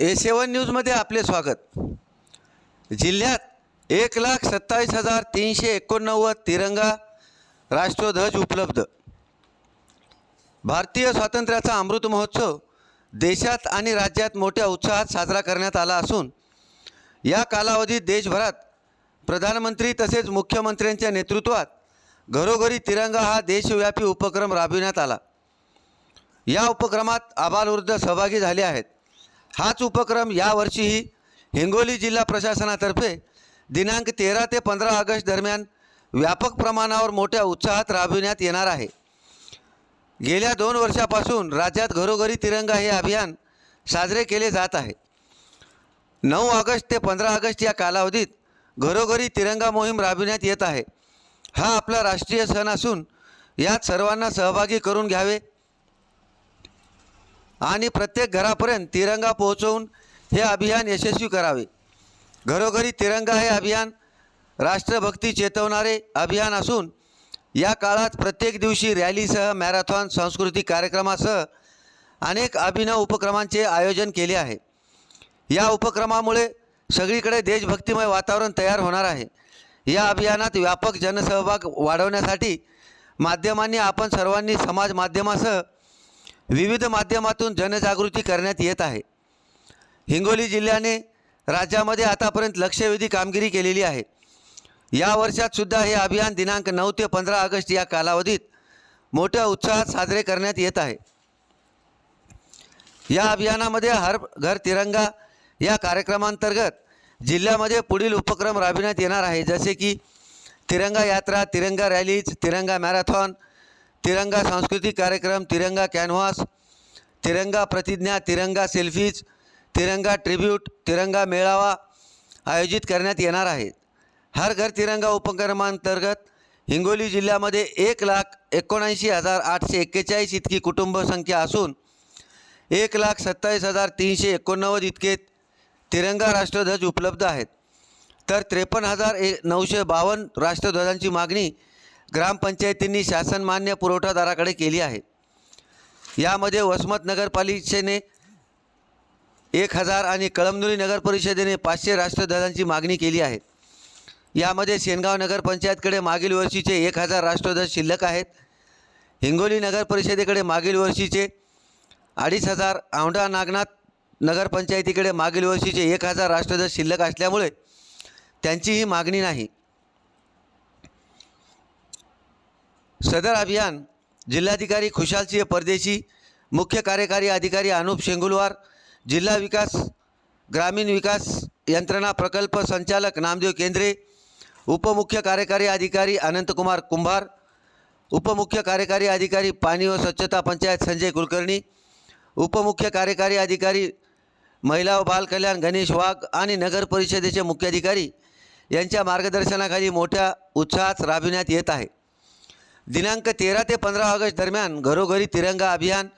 ए सेवन न्यूजमध्ये आपले स्वागत. जिल्ह्यात एक लाख सत्तावीस हजार तीनशे एकोणनव्वद तिरंगा राष्ट्रध्वज उपलब्ध. भारतीय स्वातंत्र्याचा अमृत महोत्सव देशात आणि राज्यात मोठ्या उत्साहात साजरा करण्यात आला असून या कालावधीत देशभरात प्रधानमंत्री तसेच मुख्यमंत्र्यांच्या नेतृत्वात घरोघरी तिरंगा हा देशव्यापी उपक्रम राबविण्यात आला. या उपक्रमात आबालवृद्ध सहभागी झाले आहेत. हाच उपक्रम यावर्षीही हिंगोली जिल्हा प्रशासनातर्फे दिनांक तेरा ते पंधरा ऑगस्ट दरम्यान व्यापक प्रमाणावर मोठ्या उत्साहात राबविण्यात येणार आहे. गेल्या दोन वर्षापासून राज्यात घरोघरी तिरंगा हे अभियान साजरे केले जात आहे. नऊ ऑगस्ट ते पंधरा ऑगस्ट या कालावधीत घरोघरी तिरंगा मोहीम राबविण्यात येत आहे. हा आपला राष्ट्रीय सण असून यात सर्वांना सहभागी करून घ्यावे आणि प्रत्येक घरापर्यंत तिरंगा पोहोचवून हे अभियान यशस्वी करावे. घरोघरी तिरंगा हे अभियान राष्ट्रभक्ती चेतवणारे अभियान असून या काळात प्रत्येक दिवशी रॅलीसह मॅरेथॉन सांस्कृतिक कार्यक्रमासह अनेक अभिनव उपक्रमांचे आयोजन केले आहे. या उपक्रमामुळे सगळीकडे देशभक्तिमय वातावरण तयार होणार आहे. या अभियानात व्यापक जनसहभाग वाढवण्यासाठी माध्यमांनी आपण सर्वांनी समाज माध्यमासह विविध माध्यमातून जनजागृती करण्यात येत आहे. हिंगोली जिल्ह्याने राज्यामध्ये आतापर्यंत लक्षवेधी कामगिरी केलेली आहे. या वर्षात सुद्धा हे अभियान दिनांक नऊ ते पंधरा ऑगस्ट या कालावधीत मोठ्या उत्साहात साजरे करण्यात येत आहे. या अभियानामध्ये हर घर तिरंगा या कार्यक्रमांतर्गत जिल्ह्यामध्ये पुढील उपक्रम राबविण्यात येणार आहे. जसे की तिरंगा यात्रा तिरंगा रॅलीज तिरंगा मॅरेथॉन तिरंगा सांस्कृतिक कार्यक्रम तिरंगा कॅनव्हास तिरंगा प्रतिज्ञा तिरंगा सेल्फीज तिरंगा ट्रिब्यूट तिरंगा मेळावा आयोजित करण्यात येणार आहेत. हर घर तिरंगा उपक्रमांतर्गत हिंगोली जिल्ह्यामध्ये एक लाख एकोणऐंशी हजार आठशे एक्केचाळीस इतकी कुटुंब संख्या असून एक लाख सत्तावीस हजार तीनशे एकोणनव्वद इतके तिरंगा राष्ट्रध्वज उपलब्ध आहेत. तर त्रेपन्न हजार ए नऊशे बावन्न राष्ट्रध्वजांची मागणी ग्रामपंचायतींनी शासनमान्य पुरवठादाराकडे केली आहे. यामध्ये वसमत नगरपालिकेने एक हजार आणि कळमनुरी नगर परिषदेने पाचशे राष्ट्रध्वजांची मागणी केली आहे. यामध्ये शेनगाव नगरपंचायतकडे मागील वर्षीचे एक हजार राष्ट्रध्वज शिल्लक आहेत. हिंगोली नगर परिषदेकडे मागील वर्षीचे अडीच हजार औंढा नागनाथ नगरपंचायतीकडे मागील वर्षीचे एक हजार राष्ट्रध्वज शिल्लक असल्यामुळे त्यांचीही मागणी नाही. सदर अभियान जिल्हाधिकारी खुशालसिंह परदेशी मुख्य कार्यकारी अधिकारी अनुप शेंगुलवार जिल्हा विकास ग्रामीण विकास यंत्रणा प्रकल्प संचालक नामदेव केंद्रे उपमुख्य कार्यकारी अधिकारी अनंतकुमार कुंभार उपमुख्य कार्यकारी अधिकारी पाणी व स्वच्छता पंचायत संजय कुलकर्णी उपमुख्य कार्यकारी अधिकारी महिला व बालकल्याण गणेश वाघ आणि नगर परिषदेचे मुख्याधिकारी यांच्या मार्गदर्शनाखाली मोठ्या उत्साहात राबविण्यात येत आहे. दिनांक तेरा ते पंधरा ऑगस्ट दरम्यान घरोघरी तिरंगा अभियान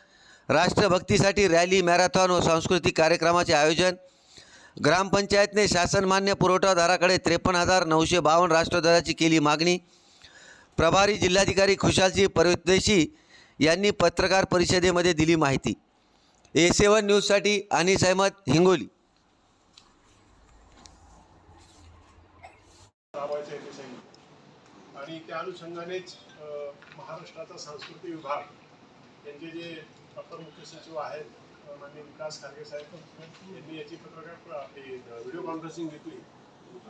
राष्ट्रभक्तीसाठी रॅली मॅरेथॉन व सांस्कृतिक कार्यक्रमाचे आयोजन ग्रामपंचायतने शासनमान्य पुरवठादाराकडे त्रेपन्न हजार नऊशे बावन्न राष्ट्रध्वजाची केली मागणी. प्रभारी जिल्हाधिकारी खुशालजी परदेशी यांनी पत्रकार परिषदेमध्ये दिली माहिती. ए सेवन न्यूजसाठी अनिस अहमद हिंगोली. आणि त्या अनुषंगानेच महाराष्ट्राचा सांस्कृतिक विभाग यांचे जे अपर मुख्य सचिव आहेत माननीय विकास खारगे साहेब यांनी याची पत्रकार आपली व्हिडिओ कॉन्फरन्सिंग घेतली.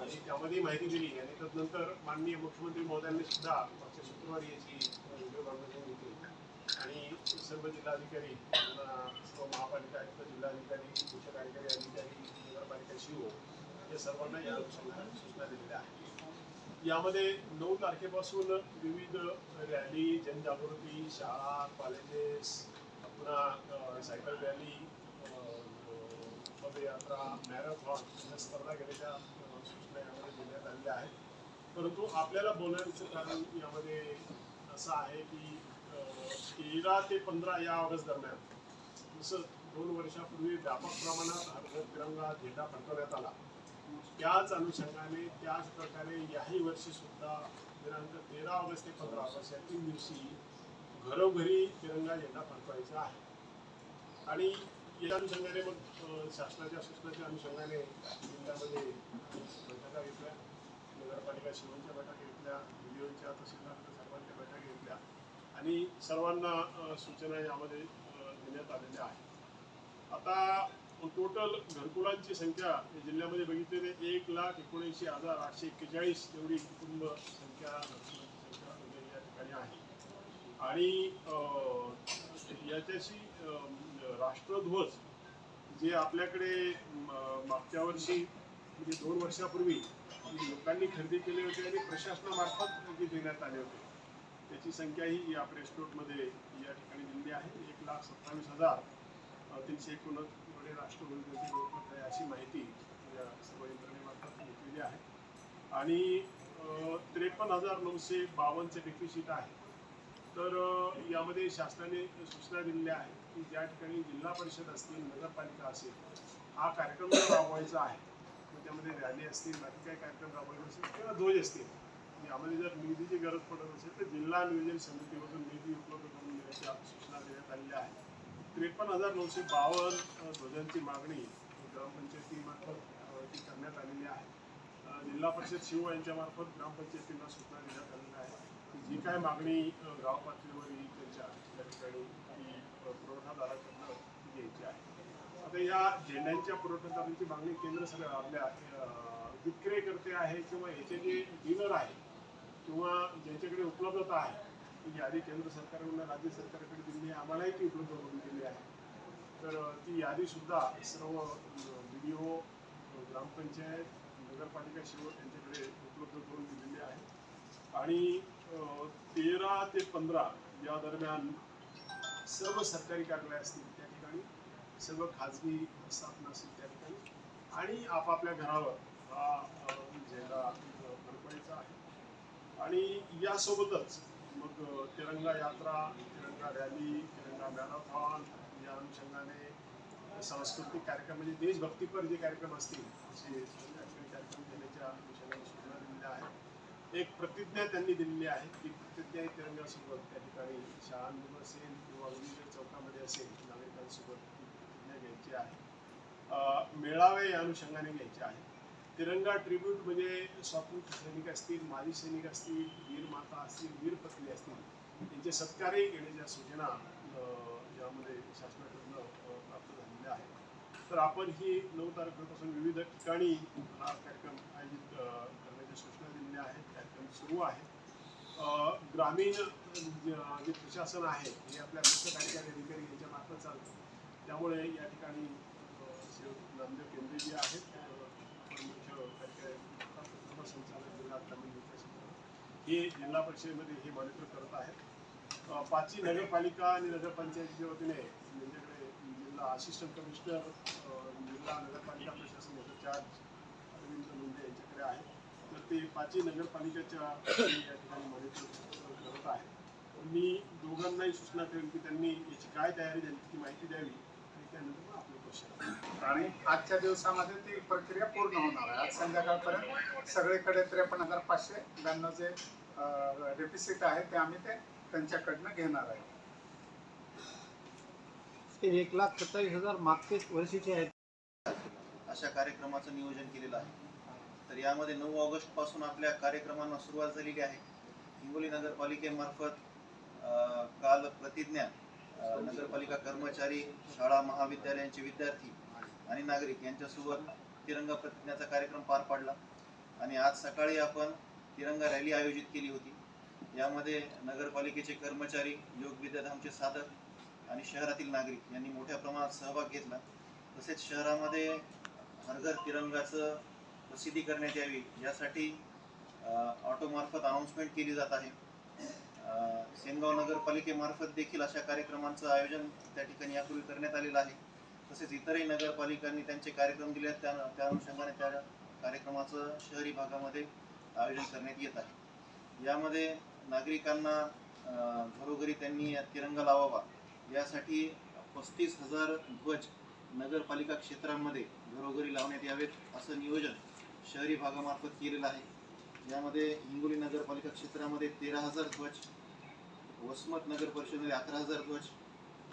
आणि त्यामध्ये माहिती दिली. आणि तदनंतर माननीय मुख्यमंत्री महोदयांनी सुद्धा मागच्या शुक्रवारी याची व्हिडिओ कॉन्फरन्सिंग घेतली. आणि सर्व जिल्हाधिकारी सर्व महापालिका आयुक्त जिल्हाधिकारी मुख्य कार्यकारी अधिकारी नगरपालिका शिओ या सर्वांना या सूचना दिलेल्या आहेत. यामध्ये नऊ तारखेपासून विविध रॅली जनजागृती शाळा कॉलेजेस पुन्हा सायकल रॅली पदयात्रा मॅरेथॉन या स्पर्धा घेण्याच्या सूचना यामध्ये देण्यात आलेल्या आहेत. परंतु आपल्याला बोलण्याचं कारण यामध्ये असं आहे की तेरा ते पंधरा या ऑगस्ट दरम्यान जसं दोन वर्षापूर्वी व्यापक प्रमाणात हरभर तिरंगा झेंडा फडकवण्यात आला त्याच अनुषंगाने त्याच प्रकारे याही वर्षी सुद्धा दिनांक तेरा ऑगस्ट ते पंधरा ऑगस्ट या तीन दिवशी घरोघरी तिरंगा झेंडा फडकवायचा आहे. आणि या अनुषंगाने मग शासनाच्या सूचनाच्या अनुषंगाने जिल्ह्यामध्ये बैठका घेतल्या नगरपालिका शिवणच्या बैठका घेतल्या व्हिडिओच्या तहसीलदार सर्वांच्या बैठका घेतल्या आणि सर्वांना सूचना यामध्ये देण्यात आलेल्या आहेत. आता टोटल घरकुलांची संख्या जिल्ह्यामध्ये बघितली तर एक लाख एकोणऐंशी हजार आठशे एक्केचाळीस एवढी कुटुंब संख्या या ठिकाणी आहे. आणि याच्याशी राष्ट्रध्वज जे आपल्याकडे मागच्या वर्षी म्हणजे दोन वर्षापूर्वी लोकांनी खरेदी केले होते आणि प्रशासनामार्फत जे देण्यात आले होते. त्याची संख्याही या प्रेस नोटमध्ये या ठिकाणी दिलेली आहे. एक लाख सत्तावीस हजार तीनशे एकोणनव्वद एवढे राष्ट्रध्वज देखील आहे अशी माहिती या सर्व यंत्रणेमार्फत घेतलेली आहे. आणि त्रेपन्न हजार नऊशे बावन्नचे डेफिसिट आहे. तर यामध्ये शासनाने सूचना दिलेल्या आहेत की ज्या ठिकाणी जिल्हा परिषद असतील नगरपालिका असेल हा कार्यक्रम राबवायचा आहे मग त्यामध्ये रॅली असतील बाकी काही कार्यक्रम राबवायचे असेल किंवा ध्वज असतील यामध्ये जर निधीची गरज पडत असेल तर जिल्हा नियोजन समितीमधून निधी उपलब्ध करून देण्याच्या सूचना देण्यात आलेल्या आहेत त्रेपन्न हजार नऊशे बावन्न ध्वजांची मागणी ग्रामपंचायतीमार्फत ती करण्यात आलेली आहे. जिल्हा परिषद शिव यांच्यामार्फत ग्रामपंचायतींना सूचना देण्यात आलेल्या आहे. की जी काय मागणी गाव पातळीवर त्यांच्या त्या ठिकाणी ती पुरवठादाराकडनं घ्यायची आहे. आता या झेंड्यांच्या पुरवठादारांची मागणी केंद्र सरकार आपल्या अ, विक्रेकर्ते आहे किंवा याचे जे डीलर आहे किंवा ज्यांच्याकडे उपलब्धता आहे ती यादी केंद्र सरकारकडून राज्य सरकारकडे दिली आहे आम्हालाही ती उपलब्ध करून दिली आहे. तर ती यादीसुद्धा सर्व बी डी ओ ग्रामपंचायत नगरपालिका शेवट यांच्याकडे उपलब्ध करून दिलेली आहे. आणि तेरा ते पंधरा या दरम्यान सर्व सरकारी कार्यालय असतील त्या ठिकाणी सर्व खाजगी स्थापना असतील त्या ठिकाणी आणि आपापल्या घरावर हा अ, झेंडा आहे. आणि यासोबतच मग तिरंगा यात्रा तिरंगा रॅली तिरंगा मॅरेथॉन या अनुषंगाने सांस्कृतिक कार्यक्रम म्हणजे देशभक्तीपर जे कार्यक्रम असतील असे कार्यक्रम देण्याच्या अनुषंगाने सूचना दिलेल्या आहेत. एक प्रतिज्ञा त्यांनी दिलेली आहे की प्रतिज्ञा ही तिरंगासोबत त्या ठिकाणी शाळांमध्ये असेल किंवा विविध चौकामध्ये असेल नागरिकांसोबत ती प्रतिज्ञा घ्यायची आहे. मेळावे या अनुषंगाने घ्यायचे आहे तिरंगा ट्रिब्यूट म्हणजे स्वातंत्र्य सैनिक असतील माजी सैनिक असतील वीर माता असतील वीर पत्नी असतील यांचे सत्कारही घेण्याच्या सूचना ज्यामध्ये यामध्ये शासनाकडून प्राप्त झालेल्या आहेत. तर आपण ही नऊ तारखेपासून विविध ठिकाणी हा कार्यक्रम आयोजित करण्याच्या सूचना दिलेल्या आहेत. कार्यक्रम सुरू आहे ग्रामीण जे प्रशासन आहे हे आपल्या मुख्य कार्यकारी अधिकारी यांच्या मार्फत चालतं. त्यामुळे या ठिकाणी नामदेव केंद्रे जे आहेत जिल्हा ग्रामीण विकास हे जिल्हा परिषदेमध्ये हे मॉनिटर करत आहेत. पाचवी पाचही नगरपालिका आणि नगरपंचायतीच्या वतीने त्यांच्याकडे जिल्हा असिस्टंट कमिशनर जिल्हा नगरपालिका प्रशासन याचा चार्ज अरविंद मुंडे यांच्याकडे आहे. तर ते पाचही नगरपालिकेच्या या ठिकाणी मॉनिटर करत आहे मी दोघांनाही सूचना करेन की त्यांनी याची काय तयारी झाली ती माहिती द्यावी. आणि आजच्या दिवसामध्ये ती प्रक्रिया पूर्ण होणार आहे. आज संध्याकाळपर्यंत सगळीकडे त्रेपन्न हजार पाचशे ब्याण्णव जे डेफिसिट आहे ते आम्ही ते त्यांच्याकडनं घेणार आहे. ते एक लाख सत्तावीस हजार मागचेच वर्षीचे आहेत. अशा कार्यक्रमाचं नियोजन केलेलं आहे. तर यामध्ये नऊ ऑगस्टपासून आपल्या कार्यक्रमांना सुरुवात झालेली आहे. हिंगोली नगरपालिकेमार्फत काल प्रतिज्ञा नगरपालिका कर्मचारी शाळा महाविद्यालयांचे विद्यार्थी आणि नागरिक यांच्यासोबत तिरंगा प्रतिज्ञाचा कार्यक्रम पार पाडला. आणि आज सकाळी आपण तिरंगा रॅली आयोजित केली होती. यामध्ये नगरपालिकेचे कर्मचारी योग विद्याधामचे साधक आणि शहरातील नागरिक यांनी मोठ्या प्रमाणात सहभाग घेतला. तसेच शहरामध्ये हर घर तिरंगाचं प्रसिद्धी करण्यात यावी यासाठी ऑटोमार्फत अनाऊन्समेंट केली जात आहे. सेनगाव नगरपालिकेमार्फत देखील अशा कार्यक्रमांचं आयोजन त्या ठिकाणी यापूर्वी करण्यात आलेलं आहे. तसेच इतरही नगरपालिकांनी त्यांचे कार्यक्रम दिले आहेत. त्या त्या अनुषंगाने त्या कार्यक्रमाचं शहरी भागामध्ये आयोजन करण्यात येत आहे. यामध्ये नागरिकांना घरोघरी त्यांनी तिरंगा लावावा. यासाठी पस्तीस हजार ध्वज नगरपालिका क्षेत्रांमध्ये घरोघरी लावण्यात यावेत असं नियोजन शहरी भागामार्फत केलेलं आहे. यामध्ये हिंगोली नगरपालिका क्षेत्रामध्ये तेरा हजार ध्वज वसमत नगर परिषदेमध्ये अकरा हजार ध्वज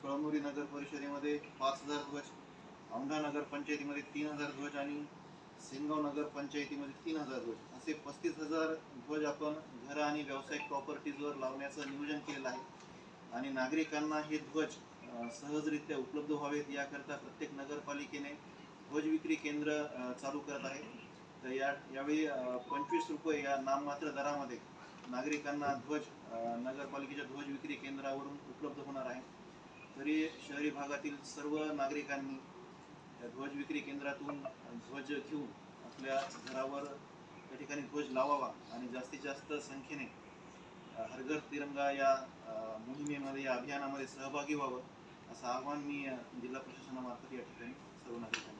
कळमुरी नगर परिषदेमध्ये पाच हजार ध्वज औंढा नगर पंचायतीमध्ये तीन हजार ध्वज आणि सेनगाव नगर पंचायतीमध्ये तीन हजार ध्वज. असे पस्तीस हजार ध्वज आपण घर आणि व्यावसायिक प्रॉपर्टीजवर लावण्याचं नियोजन केलेलं आहे. आणि नागरिकांना हे ध्वज सहजरित्या उपलब्ध व्हावेत याकरता प्रत्येक नगरपालिकेने ध्वज विक्री केंद्र चालू करत आहे. तर या यावेळी पंचवीस रुपये या नाममात्र दरामध्ये नागरिकांना ध्वज नगरपालिकेच्या ध्वज विक्री केंद्रावरून उपलब्ध होणार आहे. तरी शहरी भागातील सर्व नागरिकांनी ध्वज विक्री केंद्रातून ध्वज घेऊन आपल्या घरावर त्या ठिकाणी ध्वज लावावा आणि जास्तीत जास्त संख्येने हरघर तिरंगा या मोहिमेमध्ये या अभियानामध्ये सहभागी व्हावं असं आवाहन मी जिल्हा प्रशासनामार्फत या ठिकाणी सर्व नागरिकांना